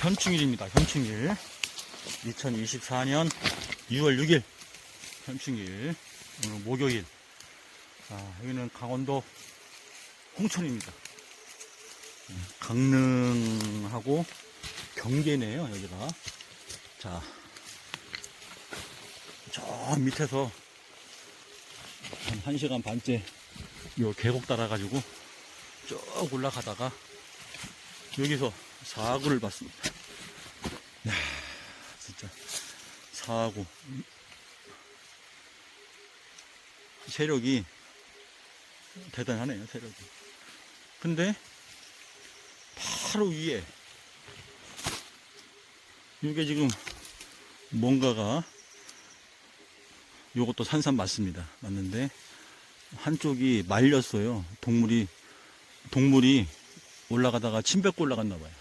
현충일입니다. 현충일. 2024년 6월 6일 현충일. 오늘 목요일. 자, 여기는 강원도 홍천입니다. 음, 강릉하고 경계네요, 여기가. 자, 저 밑에서 한 1시간 반째 요 계곡 따라가지고 쭉 올라가다가 여기서 사구를 봤습니다. 야 진짜 사구 세력이 대단하네요 세력이. 근데 바로 위에 이게 지금 뭔가가 요것도 산삼 맞습니다. 맞는데 한쪽이 말렸어요. 동물이 동물이 올라가다가 침 뱉고 올라갔나 봐요.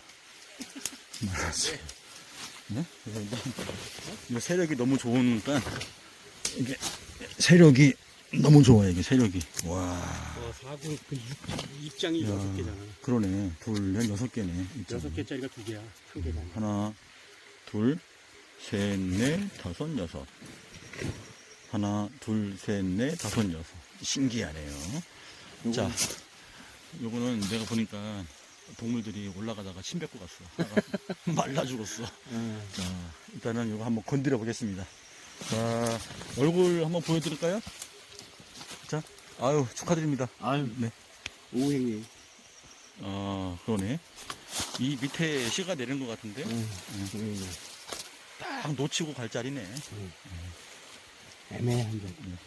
말렸어요. 네? 그래서 일단 이 세력이 너무 좋으니까 이게 세력이 너무 좋아요. 이게 세력이 와 어, 사구 그 입, 입장이 야. 여섯 개잖아. 그러네 둘, 넷, 여섯 개네. 여섯 개짜리가 두 개야. 한 개가. 아니야. 하나, 둘, 셋, 넷, 다섯, 여섯. 하나, 둘, 셋, 넷, 다섯, 여섯. 신기하네요. 자, 요거는 내가 보니까 동물들이 올라가다가 침 뱉고 갔어. 말라 죽었어. 어. 자, 일단은 요거 한번 건드려 보겠습니다. 자, 얼굴 한번 보여드릴까요? 자, 아유, 축하드립니다. 아유, 네. 오행님. 아, 그러네. 이 밑에 씨가 내린 것 같은데? 음. 딱 놓치고 갈 자리네. 애매한 점.